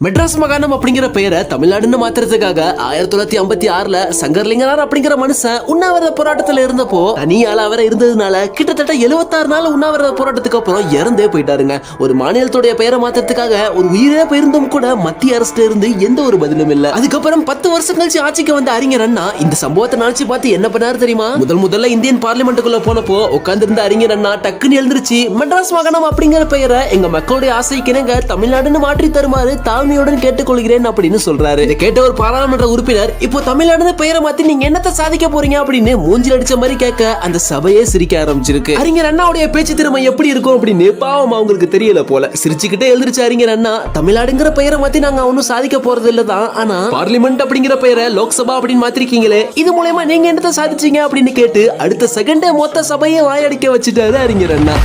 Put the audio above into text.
மெட்ராஸ் மாகாணம் அப்படிங்கிற பெயரை தமிழ்நாடுன்னு மாத்துறதுக்காக ஆயிரத்தி தொள்ளாயிரத்தி ஐம்பத்தி ஆறுல சங்கர்லிங்கனார் அப்படிங்கிற மனுஷன் உண்ணாவிரத போராட்டத்துல இருந்தப்போ தனியால அவரை இருந்ததுனால கிட்டத்தட்ட 76 நாள் உண்ணாவிரத போராட்டத்துக்கு அப்புறம் இறந்தே போயிட்டாருங்க. ஒரு மாநிலத்துடைய பெயரை மாத்துறதுக்காக ஒரு உயிரே போயிருந்தும் கூட மத்திய அரசுல இருந்து எந்த ஒரு பதிலும் இல்ல. அதுக்கப்புறம் பத்து வருஷம் கழிச்சு ஆட்சிக்கு வந்த அறிஞர் அண்ணா இந்த சம்பவத்தை நினைச்சு பார்த்து என்ன பண்ணாரு தெரியுமா? முதல் முதல்ல இந்தியன் பார்லிமெண்ட்டுக்குள்ள போனப்போ உட்கார்ந்திருந்த அறிஞர் அண்ணா டக்குன்னு எழுந்திருச்சு மெட்ராஸ் மாகாணம் அப்படிங்கிற பெயரை எங்க மக்களுடைய ஆசைக்கு தமிழ்நாடுன்னு மாற்றி தருமாறு தாழ்மையுடன் கேட்டுக்கொள்கிறேன் அப்படின்னு சொல்றாரு. இதை கேட்ட ஒரு பாராளுமன்ற உறுப்பினர் இப்போ தமிழ்நாடு பெயரை மாத்தி நீங்க என்னத்தை சாதிக்க போறீங்க? அப்படின்னு மூஞ்சில் அடிச்ச மாதிரி கேட்க அந்த சபையே சிரிக்க ஆரம்பிச்சிருக்கு. அறிஞர் அண்ணாவுடைய பேச்சு திறமை எப்படி இருக்கும்? அப்படின்னு பாவம் அவங்களுக்கு தெரியல போல. சிரிச்சுக்கிட்டே எழுந்திருச்சு அறிஞர் அண்ணா தமிழ்நாடுங்கிற பெயரை மாத்தி நாங்க ஒன்னும் சாதிக்க போறது இல்ல தான். ஆனா பார்லிமெண்ட் அப்படிங்கிற பெயரை லோக்சபா அப்படின்னு மாத்திருக்கீங்களே இது மூலயமா நீங்க என்னத்தை சாதிச்சீங்க? அப்படின்னு கேட்டு அடுத்த செகண்டே மொத்த சபையை வாயடிக்க வச்சுட்டாரு அறிஞர் அண்ணா.